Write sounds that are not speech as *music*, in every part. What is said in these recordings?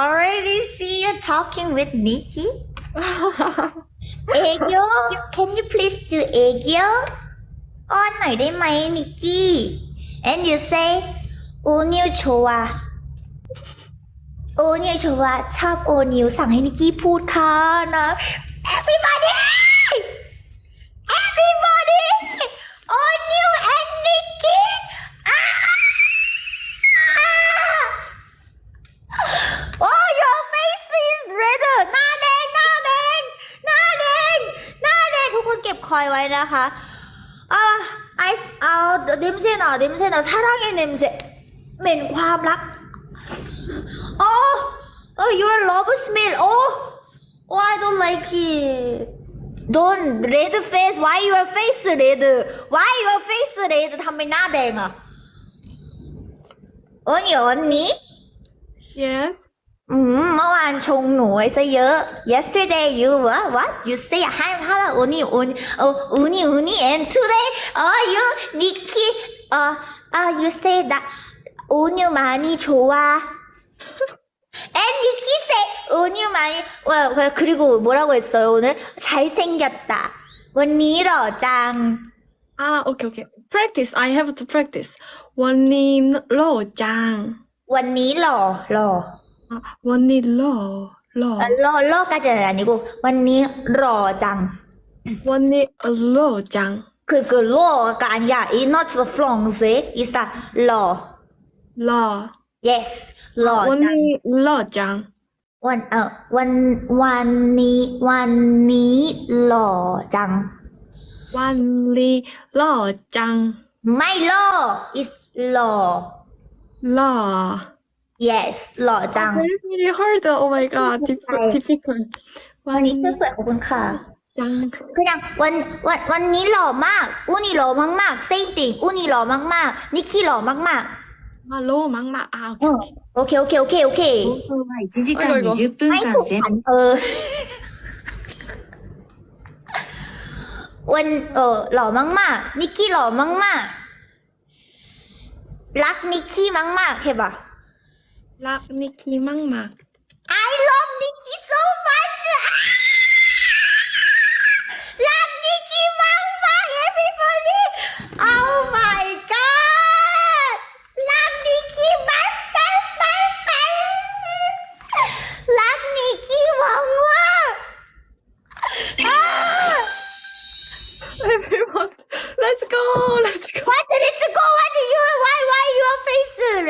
already see you talking with Nikki. Egyo, can you please do Egyo? อ้อนหน่อยได้ไหมนิกกี้ and you say อูนิวโชวาอูนิวโชวาชอบโอนิวสั่งให้นิกกี้พูดค่ะนะ everybody everybody นะคะ อ่าไอเอาเดมเซนอ่ะเดมเซนอ่ะ사랑의เดมเซเหม็นความรักโอ้เออ your love smell โอ้ oh I don't like it don't red face why your face red why your face red ทำไมหน้าแดงอ่ะโอ้ยอันนี้ Yes. อืมเมื่อวานชงหนูไว้ซะเยอะ yesterday you what what you say hi hello uni uni oh uni uni and today oh you Nikki uh uh you say that uni 많이 좋아 and Nikki say uni 많이 와 그리고 뭐라고 했어요 오늘 잘생겼다 วันนี้หล่อจัง Ah, okay, okay. Practice. I have to practice. 원님 로장. วันนี้หล่อหล่อ 아, 원님 로, 로. เอ่อหล่อหล่อกาจะ아니고วันนี้หล่อจัง 원님 로장. 그, 그, 로가 아니야. It's not the France. It's a law. 로. Yes. law. 원님 로장. วันเออวันวันนี้วันนี้หล่อจัง 원리 로장. ไม่ law is law 로. yes หล่อจัง Very very hard though. Oh my god. Diffi- Difficult. วันนี้นี้เสื้อสวยขอบคุณค่ะ จัง คืออยังวันวันวันนี้หล่อมากอุนี่หล่อมากๆ same thing อุนี่หล่อมากๆนิกกี้หล่อมากๆมาโลมังมาอ้าวๆเออโอเคโอเคโอเคโอเค放送は1時間20分ไม่間ถูก全ผันเออ วันเออหล่อมากๆนิกกี้หล่อมากๆรักนิกกี้มากๆเห็นปะ รักนิกกี้มั่งมา I love Nikki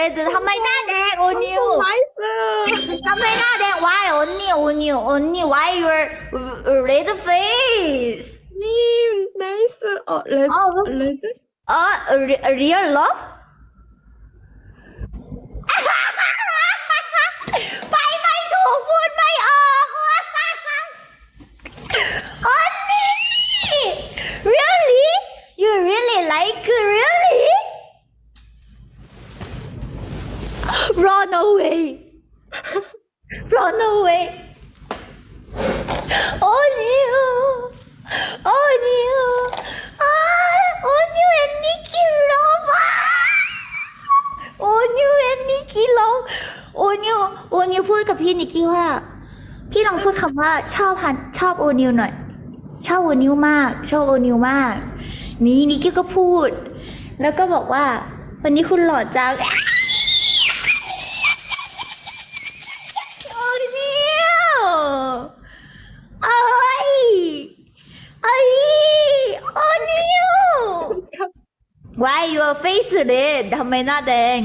레드 한 마리 나대 on you. 나이스. 한 마리 나대 why on you on why your red face? 님 나이스 어 레드 레드. 어 real love? *laughs* 바이바이 도분 마이 어. And Nikki love. Oh no. Oh no พูดกับพี่นิกกี้ว่า พี่ลองพูดคำว่าชอบฮันชอบโอนิวหน่อย ชอบโอนิวมาก ชอบโอนิวมาก นี่นิกกี้ก็พูด แล้วก็บอกว่า วันนี้คุณหล่อจังโอนิวเอ้ยเอ้ยโอนิว Why your face red ทำไมหน้าแดง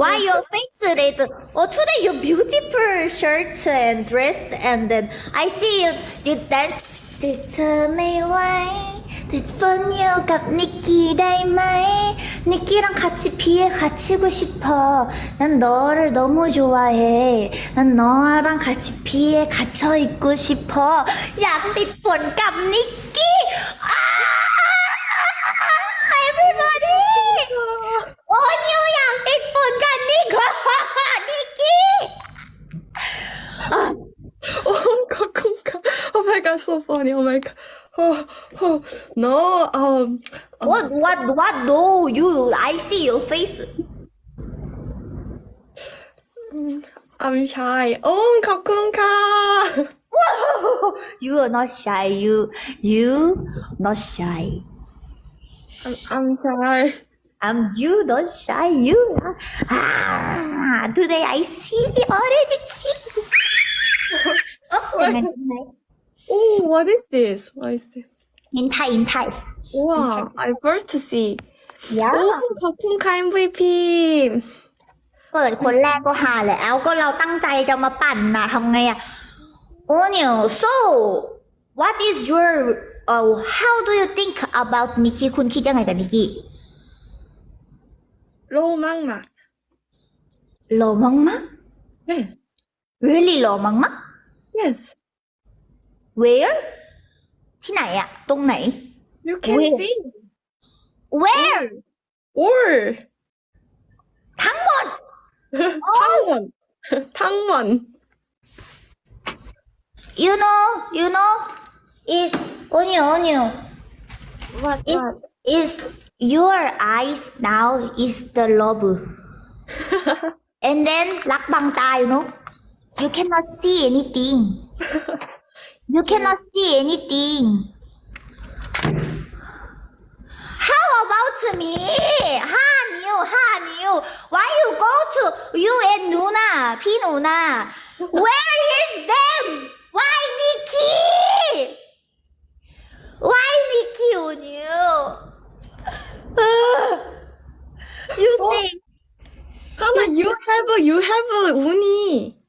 Why your face red? Oh, today you beautiful shirt and dress, and then I see you you dance. They tell me why. This fun you got Nikki랑 my. 니키랑 같이 비에 갇히고 싶어. 난 너를 너무 좋아해. 난 너랑 같이 비에 갇혀 있고 싶어. 야, 네 폰값 니키. *laughs* Oh my god, oh my god, oh my god, so funny. Oh my god. Oh, oh. No, um. um what, what, what? No, you, I see your face. Mm, I'm shy. Oh, kakunka. God! *laughs* You are not shy. You, you, not shy. I'm, I'm shy. I'm you, not shy. You. Ah, today I see already see. Oh ยังไงยังไง Oh what is this what is this in Thai in Thai Wow I first see ยาโอ้ขอบคุณค่ะ MVP เปิดคนแรกก็หาแล้วก็เราตั้งใจจะมาปั่นนะทำไงอะโอ้เนี่ย so what is your uh, how do you think about นิกกี้คุณคิดยังไงกับนิกกี้โลมั่งมาหล่อมั้งมะ Yes Really low, Mama? Yes. Where? ที่ไหนอะตรงไหน You can Where? see. Where? Or ทั้งหมด ทั้งหมดทั้งหมด *laughs* *laughs* You know, you know, is onion, onion. What? Is, is your eyes now is the love. *laughs* And then รักบางตา you know. You cannot see anything. *laughs* you cannot see anything. How about me? Han you, Han you. Why you go to you and Nuna, P Nuna? Where is them? Why Nikki? Why Nikki on *laughs* you? you think? on, you have a, you have a uni.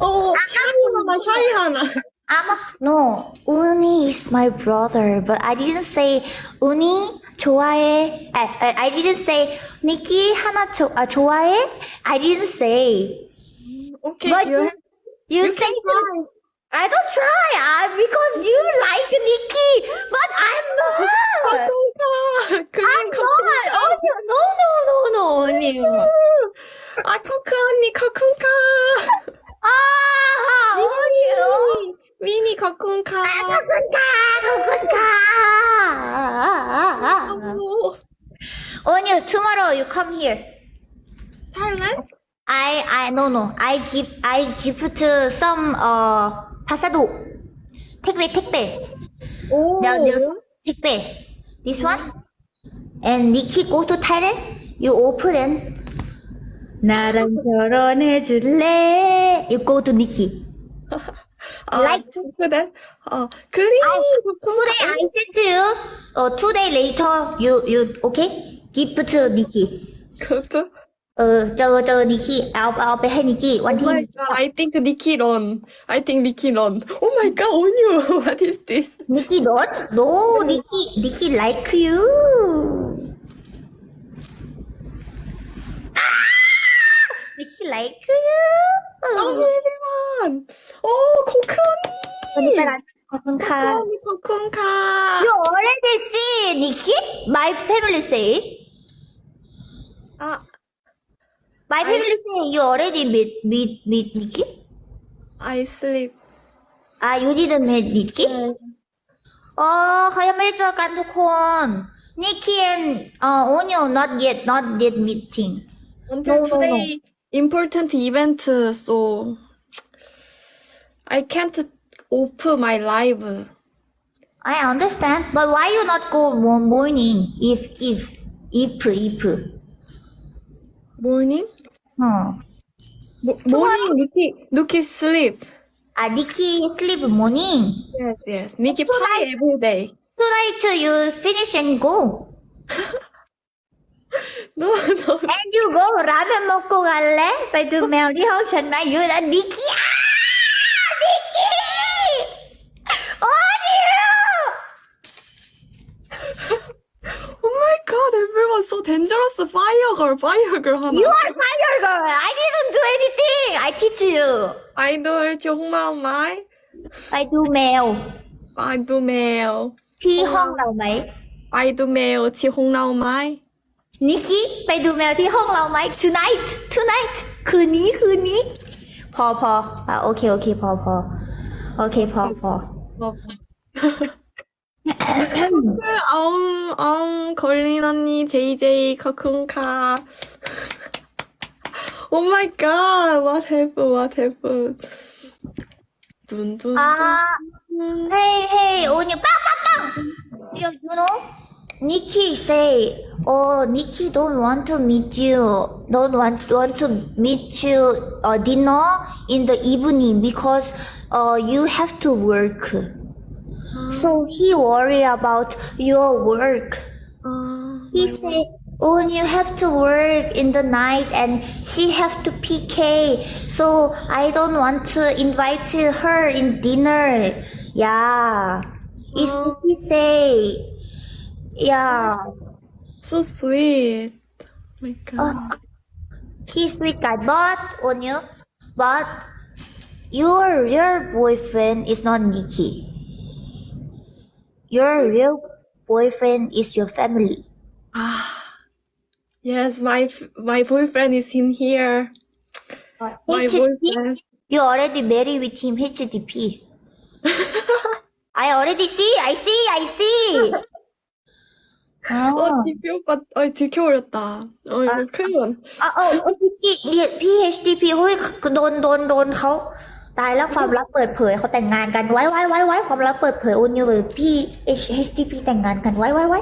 어 샤이 하나 샤이 하나 I'm a, no, Uni is my brother, but I didn't say Uni 좋아해. I, I, I didn't say Nikki 하나 조, 아, 좋아해. I didn't say. 오케이 But you have You, you say can try I don't try uh, because you like Nikki, but I'm not. 커튼카 그냥 I'm 커튼 not. Oh, no, no, no, no, Uni. 아 커크 언니 커튼 어디요? 미니 거쿤카. 아, 거쿤카, 거쿤카. 너무 오늘 tomorrow you come here. 탈렌? I I no no. I give I gift some 어 파사도 택배 택배. 오. Now this 택배. This one. And Nikki go to Thailand. You open and 나랑 결혼해 줄래? You go to Nikki. 어, Like- 그대 어 그리 술에 I sent you. 어, two day later, you, you, okay? Give to Nikki. 그것도 어, 저, 저, Nikki, I'll, I'll be hey, Nikki. One Oh my thing. god, I think Nikki run. I think Nikki run. Oh my god, on you. What is this? Nikki, don't? No, Nikki, Nikki like you. like you. Oh everyone. โอ้คุกคันวันนี้ไปร้านขอบคุณค่ะ ขอบคุณค่ะ You already see Nikki? My family say. อ่ะ My family say you already meet meet meet Nikki. I sleep. Ah, you didn't meet Nikki? Oh, เขายังไม่ได้เจอกันทุกคน Nikki and uh, Onyo not yet not yet meeting. Until no, today, important event, so I can't open my live. I understand, but why you not go more morning if if if if? Morning? Hmm. Mo- morning, Nikki, Nikki sleep. Ah, Nikki sleep morning. Yes, yes. Nikki party every day. Tonight you finish and go. *laughs* 너, 너. 애주고 라면 먹고 갈래? 배두매 우리 형찬나 유나 니키야! 니키! 어디로? Oh my god, everyone so dangerous. Fire girl, fire girl 하나. You are fire girl. I didn't do anything. I teach you. 아이돌 정말 마이. 배두매요. 아이돌 매요. 지홍 나오마이. 아이돌 매요. 지홍 나오마이. นิกกี้ไปดูแมวที่ห้องเราไหม tonight tonight คืนนี้คืนนี้ พอพออ่ะโอเคโอเคพอพอโอเคพอพอ 엉, 엉, 걸린 언니, JJ, 커쿤카. Oh my god, what happened? What happened? 둔, 둔, 아, hey, hey, 오늘 빵빵빵! You, you know, Nikki say, oh, Nikki don't want to meet you, don't want, want to meet you uh, dinner in the evening because uh, you have to work. So he worry about your work. 아, He say, "Oh, you have to work in the night, and she have to PK. So I don't want to invite her in dinner. Yeah, Oh. what he say. Yeah, so sweet. Oh my god. he's sweet guy, but on you, but your your boyfriend is not Nikki. Your real boyfriend is your family. Ah, yes, my f- my boyfriend is in here. My boyfriend. You already married with him HDP. *laughs* I already see, I see, I see. 아, 어, DP 오빠, 어, 들켜버렸다. 어, 이거 큰일 났네. 아,เออพี่พี่ HDP เฮ้ยโดนโดนโดนเขาตายแล้วความลับเปิดเผยเขาแต่งงานกันไว้ไว้ไว้ไว้ความลับเปิดเผยโอนอยู่เลยพี่ HDP แต่งงานกันไว้ไว้ไว้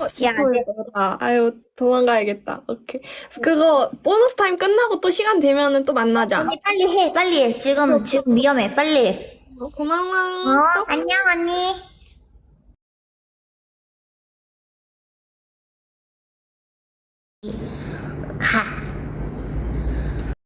어, 야, DP 아유, 도망가야겠다. 오케이. 그거, 보너스 타임 끝나고 또 시간 되면은 또 만나자. 언니 빨리 해 빨리 해 지금 지금 위험해 빨리 어, 고마워. 어 안녕 언니 ค่ะ